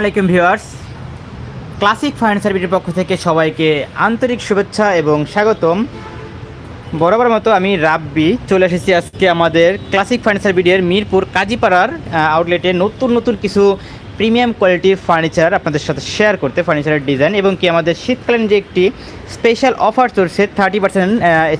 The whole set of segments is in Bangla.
আলাইকুম ভিউয়ার্স। ক্লাসিক ফার্নিচার বিটির পক্ষ থেকে সবাইকে আন্তরিক শুভেচ্ছা এবং স্বাগতম। বরাবর মতো আমি রাব্বি চলে এসেছি আজকে আমাদের ক্লাসিক ফার্নিচার বিডির মিরপুর কাজীপাড়ার আউটলেটে নতুন নতুন কিছু প্রিমিয়াম কোয়ালিটির ফার্নিচার আপনাদের সাথে শেয়ার করতে ফার্নিচারের ডিজাইন এবং কি আমাদের শীতকালীন যে একটি স্পেশাল অফার চলছে থার্টি পার্সেন্ট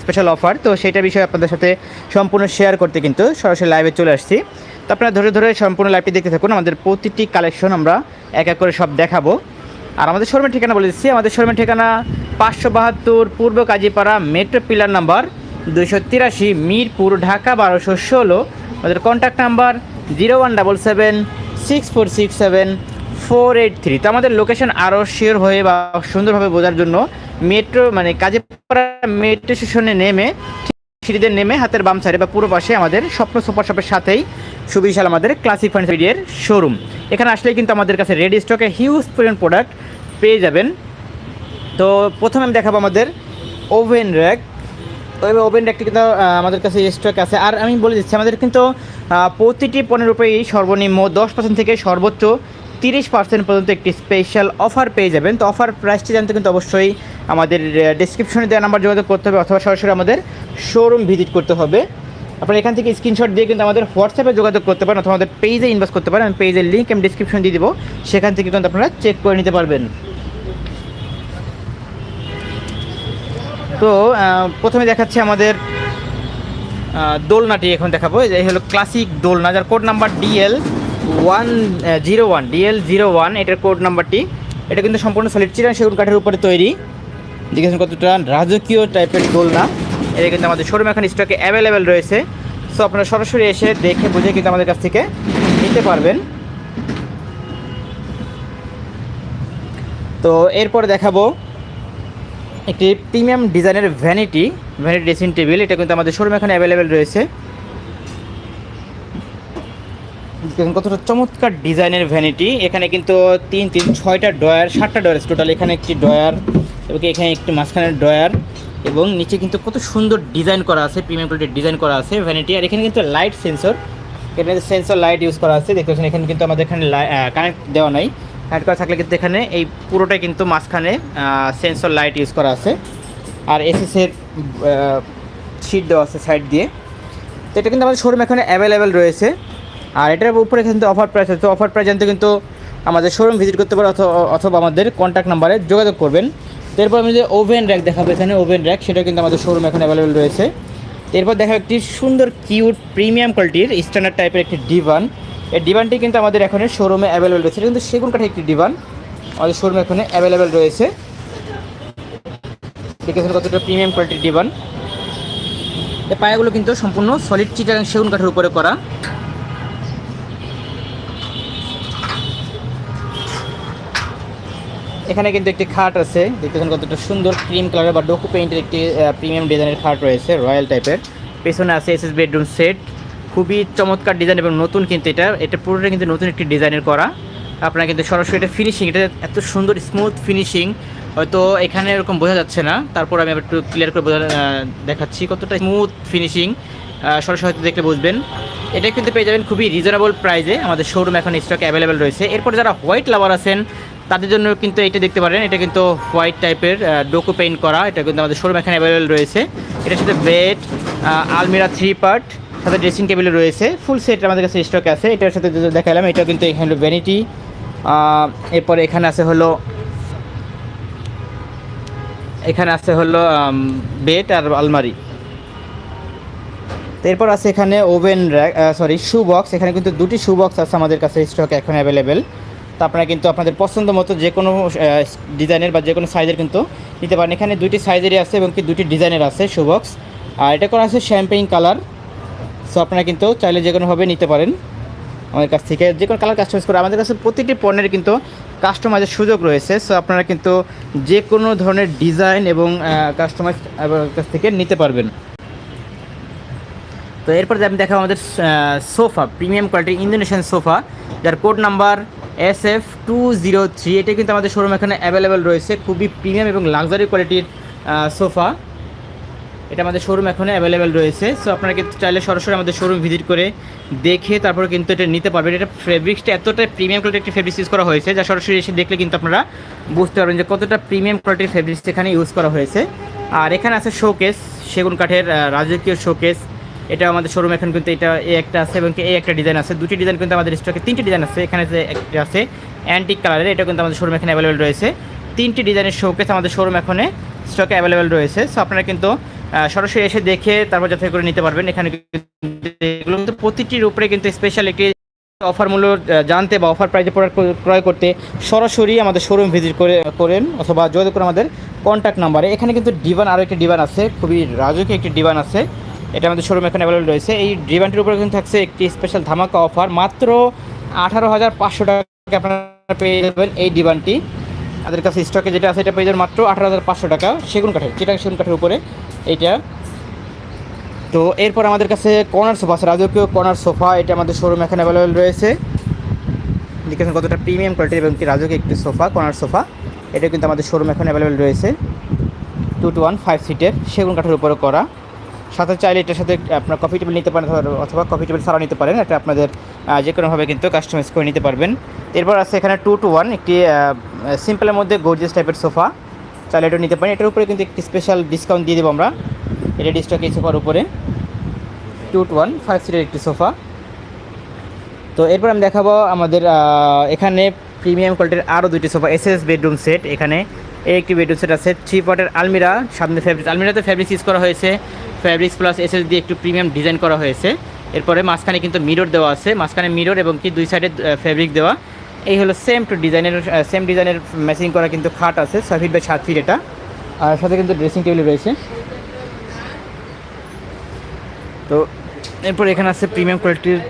স্পেশাল অফার তো সেটা বিষয়ে আপনাদের সাথে সম্পূর্ণ শেয়ার করতে কিন্তু সরাসরি লাইভে চলে আসছি। তো আপনারা ধরে ধরে সম্পূর্ণ লাইভটি দেখতে থাকুন। আমাদের প্রতিটি কালেকশন আমরা এক এক করে সব দেখাবো। আর আমাদের শোরুমের ঠিকানা বলে দিচ্ছি। আমাদের শোরুমের ঠিকানা পাঁচশো বাহাত্তর পূর্ব কাজীপাড়া মেট্রো পিলার নাম্বার দুইশো তিরাশি মিরপুর, ঢাকা বারোশো ষোলো। আমাদের contact number zero one double seven, six four six seven, four eight three. তো আমাদের লোকেশন আরও শিওর হয়ে বা সুন্দরভাবে বোঝার জন্য মেট্রো মানে কাজীপাড়া মেট্রো স্টেশনে নেমে সিঁড়িদের নেমে হাতের বাম সাইডে বা পুরো পাশে আমাদের স্বপ্ন সুপার শপের সাথেই সুবিশাল আমাদের ক্লাসিক ফার্নিচারের শোরুম এখানে আসলে কিন্তু আমাদের কাছে রেডি স্টকে হিউজ পরিমাণ প্রোডাক্ট পেয়ে যাবেন। তো প্রথমে আমি দেখাবো আমাদের ওভেন র্যাক ওই ওভেন র্যাকটি কিন্তু আমাদের কাছে স্টক আছে। আর আমি বলে দিচ্ছি, আমাদের কিন্তু প্রতিটি পণ্যের উপরেই সর্বনিম্ন দশ পার্সেন্ট থেকে সর্বোচ্চ তিরিশ পার্সেন্ট পর্যন্ত একটি স্পেশাল অফার পেয়ে যাবেন। তো অফার প্রাইসটি জানতে কিন্তু অবশ্যই আমাদের ডিসক্রিপশনে দেওয়া নাম্বার যোগাযোগ করতে হবে, অথবা সরাসরি আমাদের শোরুম ভিজিট করতে হবে। আপনারা এখান থেকে স্ক্রিনশট দিয়ে কিন্তু আমাদের হোয়াটসঅ্যাপে যোগাযোগ করতে পারেন অথবা আমাদের পেজে ইনভেস্ট করতে পারেন। আমি পেজের লিঙ্ক আমি ডিসক্রিপশন দিয়ে দিব। সেখান থেকে কিন্তু আপনারা চেক করে নিতে পারবেন। তো প্রথমে দেখাচ্ছে আমাদের দোলনাটি এখন দেখাবো। এই হলো ক্লাসিক দোলনা। যার code number DL one zero one DL zero one এটার কোড নাম্বারটি এটা কিন্তু সম্পূর্ণ সলিড চিরান সেগুন কাঠের উপরে তৈরি। দেখেছেন কতটা রাজকীয় টাইপের দোলনা। এটা কিন্তু আমাদের শোরুম এখন স্টকে অ্যাভেলেবেল রয়েছে। সো আপনারা সরাসরি এসে দেখে বুঝে কিন্তু আমাদের কাছ থেকে নিতে পারবেন। তো, এরপর দেখাবো একটি প্রিমিয়াম ডিজাইনের ভ্যানিটি ভ্যানিটি ড্রেসিং টেবিল এটা কিন্তু আমাদের শোরুম এখানে অ্যাভেলেবেল রয়েছে। কতটা চমৎকার ডিজাইনের ভ্যানিটি এখানে কিন্তু তিন তিন, ছয়টা ডয়ার সাতটা ডয়ার টোটাল এখানে একটি ডয়ার এবং এখানে একটি মাঝখানের ডয়ার এবং নিচে কিন্তু কত সুন্দর ডিজাইন করা আছে প্রিমিয়াম কোয়ালিটির ডিজাইন করা আছে ভ্যানিটি আর এখানে কিন্তু লাইট সেন্সর এখানে সেন্সর লাইট ইউজ করা আছে, দেখতে পাচ্ছেন, এখানে কিন্তু আমাদের এখানে কানেক্ট দেওয়া নাই। কানেক্ট করা থাকলে কিন্তু এখানে এই পুরোটাই কিন্তু মাঝখানে সেন্সর লাইট ইউজ করা আছে। আর এসএসের শিট দেওয়া আছে সাইড দিয়ে। তো এটা কিন্তু আমাদের শোরুম এখানে অ্যাভেলেবেল রয়েছে। আর এটার উপরে কিন্তু অফার প্রাইস আছে। তো অফার প্রাইস জানতে কিন্তু আমাদের শোরুম ভিজিট করতে অথ- অথবা আমাদের কন্ট্যাক্ট নাম্বারে যোগাযোগ করবেন। এরপর আমি যে ওভেন র্যাক দেখাবো, এখানে ওভেন র্যাক সেটা কিন্তু আমাদের শোরুম এখন অ্যাভেলেবেল রয়েছে। এরপর দেখা একটি সুন্দর কিউট প্রিমিয়াম কোয়ালিটির স্ট্যান্ডার্ড টাইপের একটি ডিভান এই ডিভানটি কিন্তু আমাদের এখানে শোরুমে অ্যাভেলেবেল রয়েছে। কিন্তু সেগুন কাঠের একটি ডিভান আমাদের শোরুমে এখানে অ্যাভেলেবেল রয়েছে। দেখেছেন কতটা প্রিমিয়াম কোয়ালিটির ডিভান এই পায়াগুলো কিন্তু সম্পূর্ণ সলিড চিটাং সেগুন কাঠের উপরে করা। এখানে কিন্তু একটি খাট আছে। দেখতেছেন কতটা সুন্দর ক্রিম কালারের বা ডোকু পেইন্টের একটি প্রিমিয়াম ডিজাইনের খাট রয়েছে রয়্যাল টাইপের পেছনে আছে এসএস বেডরুম সেট খুবই চমৎকার ডিজাইন এবং নতুন কিন্তু এটা। এটা পুরোটা কিন্তু নতুন একটি ডিজাইনের করা। আপনারা কিন্তু সরাসরি এটা ফিনিশিং এটা এত সুন্দর স্মুথ ফিনিশিং হয়তো এখানে এরকম বোঝা যাচ্ছে না। তারপর আমি একটু ক্লিয়ার করে বোঝা দেখাচ্ছি কতটা স্মুথ ফিনিশিং সরাসরি হয়তো দেখলে বুঝবেন। এটা কিন্তু পেয়ে যাবেন খুবই রিজনেবল প্রাইসে আমাদের শোরুম এখন স্টক অ্যাভেলেবেল রয়েছে। এরপর যারা হোয়াইট লাভার আছেন তাদের জন্য কিন্তু এটা দেখতে পারেন, এটা কিন্তু হোয়াইট টাইপের ডোকো পেইন্ট করা। এটা কিন্তু আমাদের শোরুম এখানে অ্যাভেলেবেল রয়েছে। এটার সাথে বেড আলমিরা থ্রি পার্ট সাথে ড্রেসিং টেবিল রয়েছে। ফুল সেট আমাদের কাছে স্টক আছে। এটার সাথে দেখালাম এটা কিন্তু এখানে ভ্যানিটি এরপরে এখানে আছে হলো, এখানে আছে হলো বেড আর আলমারি। এরপর আছে এখানে ওভেন সরি শু বক্স এখানে কিন্তু দুটি শু বক্স আছে আমাদের কাছে স্টক এখন অ্যাভেলেবেল তো আপনারা কিন্তু আপনাদের পছন্দ মতো যে কোনো ডিজাইনের বা যে কোনো সাইজের কিন্তু নিতে পারেন। এখানে দুটি সাইজেরই আছে এবং কি দুটি ডিজাইনের আছে শু বক্স আর এটা করা আছে শ্যাম্পেইন কালার সো আপনারা কিন্তু চাইলে যে কোনোভাবে নিতে পারেন। আমাদের কাছ থেকে যে কোনো কালার কাস্টমাইজ করে। আমাদের কাছে প্রতিটি পণ্যের কিন্তু কাস্টমাইজের সুযোগ রয়েছে। সো আপনারা কিন্তু যে কোনো ধরনের ডিজাইন এবং কাস্টমাইজ কাছ থেকে নিতে পারবেন। তো এরপর আমি দেখাবো আমাদের সোফা প্রিমিয়াম কোয়ালিটির ইন্দোনেশিয়ান সোফা যার code number S F two zero three এটা কিন্তু আমাদের শোরুম এখানে অ্যাভেলেবেল রয়েছে। খুবই প্রিমিয়াম এবং লাক্সারি কোয়ালিটির সোফা এটা আমাদের শোরুম এখন অ্যাভেলেবেল রয়েছে। সো আপনারা কিন্তু চাইলে সরাসরি আমাদের শোরুম ভিজিট করে দেখে তারপরে কিন্তু এটা নিতে পারবেন। এটা ফেব্রিক্সটা এতটা প্রিমিয়াম কোয়ালিটির একটি ফেব্রিক্স ইউজ করা হয়েছে, যা সরাসরি এসে দেখলে কিন্তু আপনারা বুঝতে পারবেন যে কতটা প্রিমিয়াম কোয়ালিটির ফেব্রিক্স এখানে ইউজ করা হয়েছে। আর এখানে আছে শোকেস সেগুন কাঠের রাজকীয় শোকেস এটা আমাদের শোরুম এখন কিন্তু এটা এ একটা আছে এবং এই একটা ডিজাইন আছে। দুটি ডিজাইন কিন্তু আমাদের স্টকে তিনটি ডিজাইন আছে। এখানে যে একটা আছে অ্যান্টিক কালারের এটা কিন্তু আমাদের শোরুম এখানে অ্যাভেলেবেল রয়েছে। তিনটি ডিজাইনের শোকেস আমাদের শোরুম এখানে স্টকে অ্যাভেলেবেল রয়েছে। সো আপনারা কিন্তু সরাসরি এসে দেখে তারপর যাচাই করে নিতে পারবেন। এখানে এগুলো কিন্তু প্রতিটির উপরে কিন্তু স্পেশাল একটি অফার মূল্য জানতে বা অফার প্রাইজে প্রোডাক্ট ক্রয় করতে সরাসরি আমাদের শোরুম ভিজিট করে, করেন অথবা যোগাযোগ করে আমাদের কন্ট্যাক্ট নাম্বারে এখানে কিন্তু ডিভান আরও একটি ডিভান আছে। খুবই রাজকীয় একটি ডিভান আছে। এটা আমাদের শোরুম এখানে অ্যাভেলেবল রয়েছে। এই ডিভানটির উপরে কিন্তু থাকছে একটি স্পেশাল ধামাকা অফার মাত্র আঠারো হাজার পাঁচশো টাকা আপনারা পেয়ে যাবেন এই ডিভানটি আমাদের কাছে স্টকে যেটা আছে, এটা পেয়ে যাবেন মাত্র আঠারো হাজার পাঁচশো টাকা। সেগুন কাঠের, চিটাং সেগুন কাঠের উপরে এইটা। তো এরপর আমাদের কাছে কর্নার সোফা আছে, রাজকীয় কর্নার সোফা এটা আমাদের শোরুম এখানে অ্যাভেলেবেল রয়েছে। দেখেছেন কতটা প্রিমিয়াম কোয়ালিটির এবং রাজকীয় একটি সোফা কর্নার সোফা এটা কিন্তু আমাদের শোরুম এখন অ্যাভেলেবেল রয়েছে। টু টু ওয়ান ফাইভ সিটের সেগুন কাঠের উপরে করা। সাথে চাইলে এটার সাথে আপনার কফি টেবিল নিতে পারেন অথবা- কফি টেবিল ছাড়াও নিতে পারেন। এটা আপনাদের যে কোনোভাবে কিন্তু কাস্টমাইজ করে নিতে পারবেন। এরপর আছে এখানে টু টু ওয়ান একটি সিম্পলের মধ্যে গর্জিয়াস টাইপের সোফা চাইলে এটা নিতে পারেন। এটার উপরে কিন্তু একটি স্পেশাল ডিসকাউন্ট দিয়ে দেবো আমরা। এটা ডিস্টক এই সোফার উপরে। টু টু ওয়ান ফাইভ সিটের একটি সোফা তো এরপর আমি দেখাবো আমাদের এখানে প্রিমিয়াম কোয়ালিটির আরও দুটি sofa S S bedroom set এখানে। একটি বেডরুম সেট আছে। থ্রি পটের আলমিরা সামনে ফ্যাব্রিক্স আলমিরাতে ফ্যাব্রিক্স ইউজ করা হয়েছে। ফ্যাব্রিক্স প্লাস এস এস দিয়ে একটু প্রিমিয়াম ডিজাইন করা হয়েছে। এরপরে মাঝখানে কিন্তু মিরর দেওয়া আছে। মাঝখানে মিরর এবং কি দুই সাইডে ফ্যাব্রিক দেওয়া। এই হলো সেম টু ডিজাইনের সেম ডিজাইনের ম্যাচিং করা কিন্তু খাট আছে, ছয় ফিট বাই সাত ফিট এটা। আর সাথে কিন্তু ড্রেসিং টেবিল রয়েছে। তো এরপর এখানে আছে প্রিমিয়াম কোয়ালিটির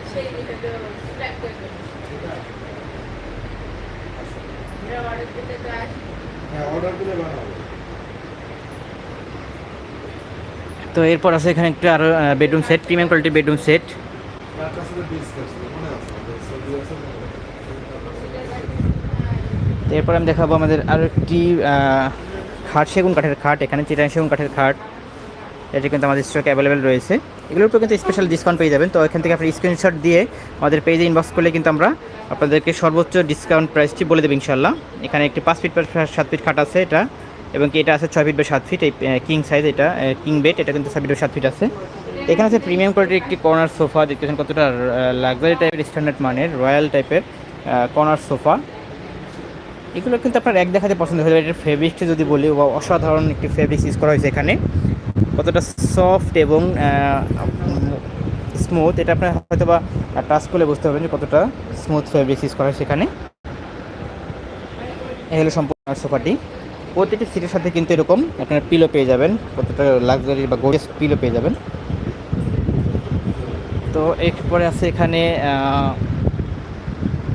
তো এরপর আছে এখানে একটা আরও বেডরুম সেট প্রিমিয়াম কোয়ালিটির বেডরুম সেট এরপর আমি দেখাবো আমাদের আরও একটি খাট, সেগুন কাঠের খাট, এখানে চিটাং সেগুন কাঠের খাট। এটা কিন্তু আমাদের স্টকে অ্যাভেলেবেল রয়েছে। এগুলোর উপর কিন্তু স্পেশাল ডিসকাউন্ট পেয়ে যাবেন। তো এখান থেকে আপনি স্ক্রিনশট দিয়ে আমাদের পেজে ইনবক্স করলে কিন্তু আমরা আপনাদেরকে সর্বোচ্চ ডিসকাউন্ট প্রাইসটি বলে দেবো ইনশাল্লাহ এখানে একটি পাঁচ ফিট সাত ফিট খাট আছে এটা। এবং কি এটা আছে ছয় ফিট বা সাত ফিট, এই কিং সাইজ এটা কিং বেড এটা কিন্তু ছয় ফিট বা সাত ফিট আছে। এখানে আছে প্রিমিয়াম কোয়ালিটির একটি কর্নার সোফা দেখতেছেন কতটা লাক্সারি টাইপের স্ট্যান্ডার্ড মানের রয়্যাল টাইপের কর্নার সোফা এগুলো কিন্তু আপনার এক দেখাতে পছন্দ হয়ে যাবে। এটার ফেব্রিক্সটা যদি বলি অসাধারণ একটি ফেব্রিক্স ইউজ করা হয়েছে এখানে। কতটা সফট এবং স্মুথ এটা আপনার হয়তো বা টাচ করলে বুঝতে পারবেন যে কতটা স্মুথ ফেব্রিক্স ইউজ করা হয়েছে এখানে। এই হলো সম্পূর্ণ সোফাটি প্রতিটি সিটের সাথে কিন্তু এরকম আপনার পিলো পেয়ে যাবেন। প্রত্যেকটা লাক্সারি বা গোরিয়াস পিলো পেয়ে যাবেন। তো এরপরে আছে এখানে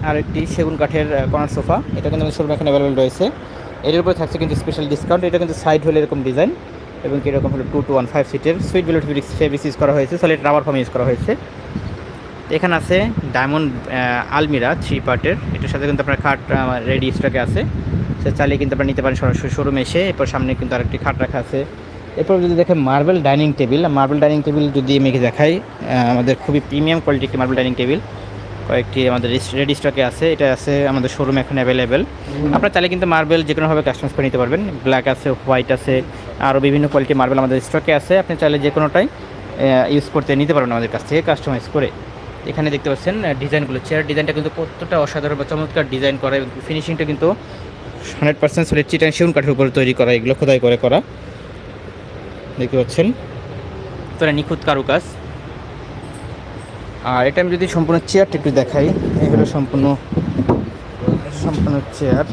আরেকটি সেগুন কাঠের কর্নার সোফা এটা কিন্তু শোরুমে এখানে অ্যাভেলেবেল রয়েছে। এর উপরে থাকছে কিন্তু স্পেশাল ডিসকাউন্ট এটা কিন্তু সাইড হলে এরকম ডিজাইন এবং কীরকম হলো টু টু ওয়ান ফাইভ সিটের সুইট ভেলোট ফেব্রিক্স ইউজ করা হয়েছে। সলিড রাবার ফর্ম ইউজ করা হয়েছে। এখানে আছে ডায়মন্ড আলমিরা থ্রি পার্টের এটার সাথে কিন্তু আপনার খাট রেডি স্টকে আছে। সে চালিয়ে কিন্তু আপনারা নিতে পারেন সরাসরি শোরুমে এসে। এরপর সামনে কিন্তু আরেকটি খাট রাখা আছে। এরপর যদি দেখেন marble dining table marble dining table যদি আমি দেখাই আমাদের খুবই প্রিমিয়াম কোয়ালিটি একটি মার্বেল ডাইনিং টেবিল। কয়েকটি আমাদের রেডি স্টকে আছে। এটা আছে আমাদের শোরুমে এখন অ্যাভেলেবেল। আপনারা চাইলে কিন্তু মার্বেল যে কোনোভাবে কাস্টমাইজ করে নিতে পারবেন। ব্ল্যাক আছে হোয়াইট আছে আরও বিভিন্ন কোয়ালিটি মার্বেল আমাদের স্টকে আছে। আপনি চাইলে যে কোনোটাই ইউজ করতে নিতে পারবেন আমাদের কাছ থেকে কাস্টমাইজ করে। এখানে দেখতে পাচ্ছেন ডিজাইনগুলো। চেয়ার ডিজাইনটা কিন্তু কতটা অসাধারণ বা চমৎকার ডিজাইন করা এবং ফিনিশিংটা কিন্তু হান্ড্রেড পার্সেন্ট সলিড চিটাং সেগুন কাঠের উপরে তৈরি করা, এগুলো খোদাই করে করা। দেখতে পাচ্ছেন? তোরা নিখুঁত কারুকাজ। আর এটা আমি যদি সম্পূর্ণ চেয়ারটা একটু দেখাই এগুলো সম্পূর্ণ সম্পূর্ণ চেয়ার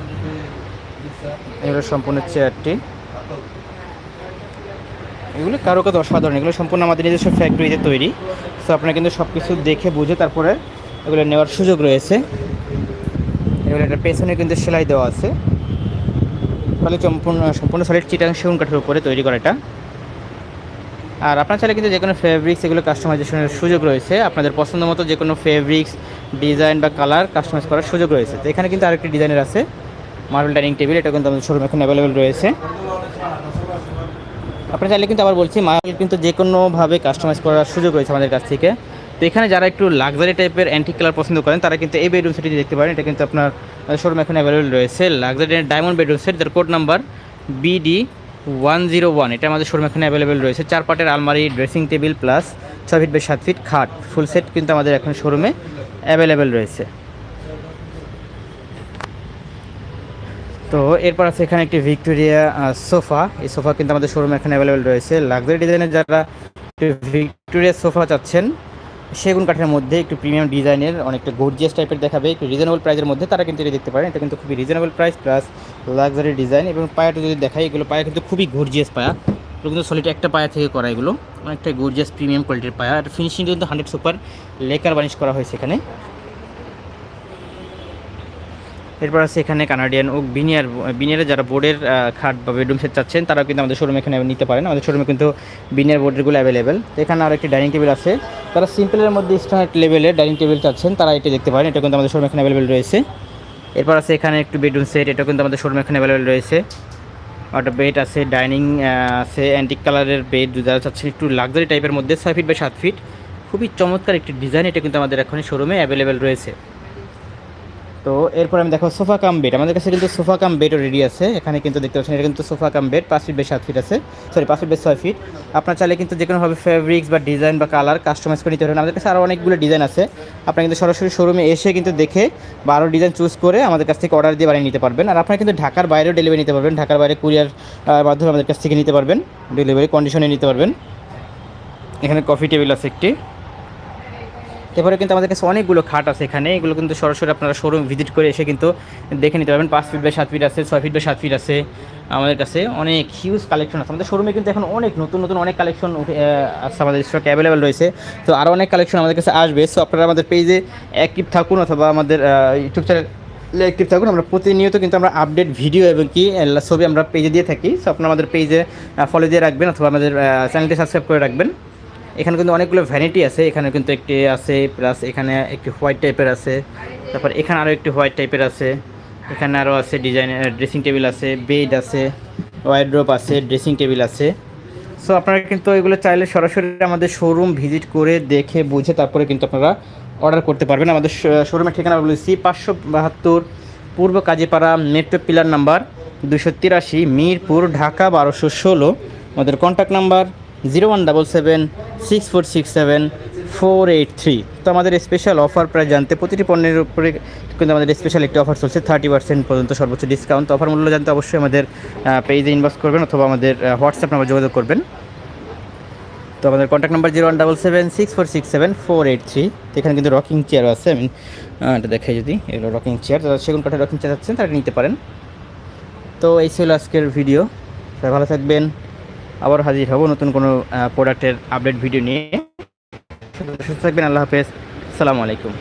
এগুলো সম্পূর্ণ চেয়ারটি এগুলো কারও কাজ অসাধারণ, এগুলো সম্পূর্ণ আমাদের নিজস্ব ফ্যাক্টরিতে তৈরি। তো আপনারা কিন্তু সব কিছু দেখে বুঝে তারপরে এগুলো নেওয়ার সুযোগ রয়েছে। এগুলো একটা পেছনে কিন্তু সেলাই দেওয়া আছে। ফলে সম্পূর্ণ সম্পূর্ণ সলিড চিটাং সেগুন কাঠের উপরে তৈরি করা এটা। আর আপনার চাইলে কিন্তু যে কোনো ফেব্রিক্স এগুলো কাস্টমাইজেশনের সুযোগ রয়েছে। আপনাদের পছন্দ মতো যে কোনো ফেব্রিক্স ডিজাইন বা কালার কাস্টমাইজ করার সুযোগ রয়েছে। তো এখানে কিন্তু আরেকটি ডিজাইনের আছে মার্বেল ডাইনিং টেবিল এটা কিন্তু আমাদের শোরুম এখন অ্যাভেলেবেল রয়েছে। আপনার চাইলে কিন্তু আবার বলছি মার্বেল কিন্তু যে কোনোভাবে কাস্টমাইজ করার সুযোগ রয়েছে আমাদের কাছ থেকে। তো এখানে যারা একটু লাক্সারি টাইপের অ্যান্টিক কালার পছন্দ করেন, তারা কিন্তু এই বেডরুম সেটটি দেখতে পারেন। এটা কিন্তু আপনার শোরুম এখন অ্যাভেলেবল রয়েছে। লাক্সারি ডায়মন্ড বেডরুম সেট যার code number BD one zero one এটা আমাদের শোরুম এখানে অ্যাভেলেবেল রয়েছে। চার পাটের আলমারি ড্রেসিং টেবিল প্লাস ছয় ফিট বাই সাত ফিট খাট। ফুল সেট কিন্তু আমাদের এখন শোরুমে অ্যাভেলেবেল রয়েছে। তো এরপর আছে এখানে একটি ভিক্টোরিয়া সোফা এই সোফা কিন্তু আমাদের শোরুমে এখানে অ্যাভেলেবেল রয়েছে। লাক্সারি ডিজাইনের যারা ভিক্টোরিয়া সোফা চাচ্ছেন সেগুন কাঠের মধ্যে একটু প্রিমিয়াম ডিজাইনের অনেকটা গর্জিয়াস টাইপের দেখাবে। একটু রিজনেবল প্রাইসের মধ্যে তারা কিন্তু এটা দেখতে পারেন। এটা কিন্তু খুবই reasonable price plus luxury design এবং পায়াটা যদি দেখাই, এগুলো পায়া কিন্তু খুবই গর্জিয়াস পায়া। এগুলো কিন্তু সলিড একটা পায়া থেকে করা এগুলো। অনেকটা গর্জিয়াস প্রিমিয়াম কোয়ালিটির পায়া। আর ফিনিশিং কিন্তু হান্ড্রেড সুপার লেকার বানিশ করা হয়েছে এখানে। এরপর আছে এখানে কানাডিয়ান ও বিনিয়ার বিনিয়ারে যারা বোর্ডের খাট বা বেডরুম সেট চাচ্ছেন, তারাও কিন্তু আমাদের শোরুমে এখানে নিতে পারেন। আমাদের শোরুমে কিন্তু বিনিয়ার বোর্ডেরগুলো অ্যাভেলেবেল তো এখানে আর একটি ডাইনিং টেবিল আছে। তারা সিম্পলের মধ্যে স্ট্যান্ডার্ড লেভেলের ডাইনিং টেবিল চাচ্ছেন, তারা এটা দেখতে পারেন, এটা কিন্তু আমাদের শোরুম এখানে অ্যাভেলেবেল রয়েছে। এরপর আছে এখানে একটু বেডরুম সেট এটা কিন্তু আমাদের শোরুম এখানে অ্যাভেলেবেল রয়েছে। একটা বেড আছে ডাইনিং আছে অ্যান্টিক কালারের বেড যারা চাচ্ছেন একটু লাক্সারি টাইপের মধ্যে, ছয় ফিট বা সাত ফিট খুবই চমৎকার একটি ডিজাইন এটা কিন্তু আমাদের এখন শোরুমে অ্যাভেলেবেল রয়েছে। তো এরপর আমি দেখো সোফা কাম বেড। আমাদের কাছে কিন্তু সোফা কাম বেডও রেডি আছে। এখানে কিন্তু দেখতে পাচ্ছেন, এটা কিন্তু সোফা কাম বেড, পাঁচ ফিট বাই সাত ফিট আছে। সরি পাঁচ ফিট বাই ছয় ফিট আপনার চাইলে কিন্তু যে কোনোভাবে ফেব্রিক্স বা ডিজাইন বা কালার কাস্টমাইজ করে নিতে পারেন। আমাদের কাছে আরও অনেকগুলো ডিজাইন আছে। আপনারা কিন্তু সরাসরি শোরুমে এসে কিন্তু দেখে বা আরও ডিজাইন চুজ করে আমাদের কাছ থেকে অর্ডার দিয়ে বানিয়ে নিতে পারবেন। আর আপনারা কিন্তু ঢাকার বাইরেও ডেলিভারি নিতে পারবেন। ঢাকার বাইরে কুরিয়ার মাধ্যমে আমাদের কাছ থেকে নিতে পারবেন। ডেলিভারি কন্ডিশনে নিতে পারবেন। এখানে কফি টেবিল আছে একটি। এরপরে কিন্তু আমাদের কাছে অনেকগুলো খাট আছে এখানে। এগুলো কিন্তু সরাসরি আপনারা শোরুম ভিজিট করে এসে কিন্তু দেখে নিতে পারবেন। পাঁচ ফিট বাই সাত ফিট আছে, ছয় ফিট বাই সাত ফিট আছে আমাদের কাছে। অনেক হিউজ কালেকশন আছে। আমাদের শোরুমে কিন্তু এখন অনেক নতুন নতুন অনেক কালেকশন আছে আমাদের স্টক অ্যাভেলেবেল রয়েছে। তো আরও অনেক কালেকশন আমাদের কাছে আসবে। সো আপনারা আমাদের পেজে অ্যাক্টিভ থাকুন অথবা আমাদের ইউটিউব চ্যানেল অ্যাক্টিভ থাকুন। আমরা প্রতিনিয়ত কিন্তু আমরা আপডেট ভিডিও এবং কি ছবি আমরা পেজে দিয়ে থাকি। সো আপনারা আমাদের পেজে ফলো দিয়ে রাখবেন অথবা আমাদের চ্যানেলটি সাবস্ক্রাইব করে রাখবেন। এখানে কিন্তু অনেকগুলো ভ্যানিটি আছে, এখানে কিন্তু একটি আছে প্লাস এখানে একটি হোয়াইট টাইপের আছে, তারপর এখানে আরও একটি হোয়াইট টাইপের আছে, এখানে আরও আছে ডিজাইন ড্রেসিং টেবিল আছে বেড আছে ওয়াইড্রোপ আছে ড্রেসিং টেবিল আছে। সো আপনারা কিন্তু এগুলো চাইলে সরাসরি আমাদের শোরুম ভিজিট করে দেখে, বুঝে তারপরে কিন্তু আপনারা অর্ডার করতে পারবেন। আমাদের শোরুমের ঠিকানা বলেছি পাঁচশো বাহাত্তর পূর্ব কাজীপাড়া মেট্রো পিলার নাম্বার দুশো তিরাশি, মিরপুর, ঢাকা বারোশো ষোলো। আমাদের contact number zero one double seven six four six seven four eight three তো আমাদের স্পেশাল অফার প্রায় জানতে প্রতিটি পণ্যের উপরে কিন্তু আমাদের স্পেশাল একটি অফার চলছে থার্টি পার্সেন্ট পর্যন্ত সর্বোচ্চ ডিসকাউন্ট তো অফার মূল্য জানতে অবশ্যই আমাদের পেজে ইনবক্স করবেন অথবা আমাদের হোয়াটসঅ্যাপ নাম্বার যোগাযোগ করবেন। তো আমাদের contact number zero one double seven six four six seven four eight three এখানে কিন্তু রকিং চেয়ারও আছে আমি এটা দেখাই যদি, এগুলো রকিং চেয়ার যারা সেগুন কাঠের রকিং চেয়ার আছেন তারা নিতে পারেন। তো এই ছিল আজকের ভিডিও ভালো থাকবেন। আবার হাজির হব নতুন কোনো প্রোডাক্টের আপডেট ভিডিও নিয়ে। সুস্থ থাকবেন, আল্লাহ হাফেজ। সালামু আলাইকুম।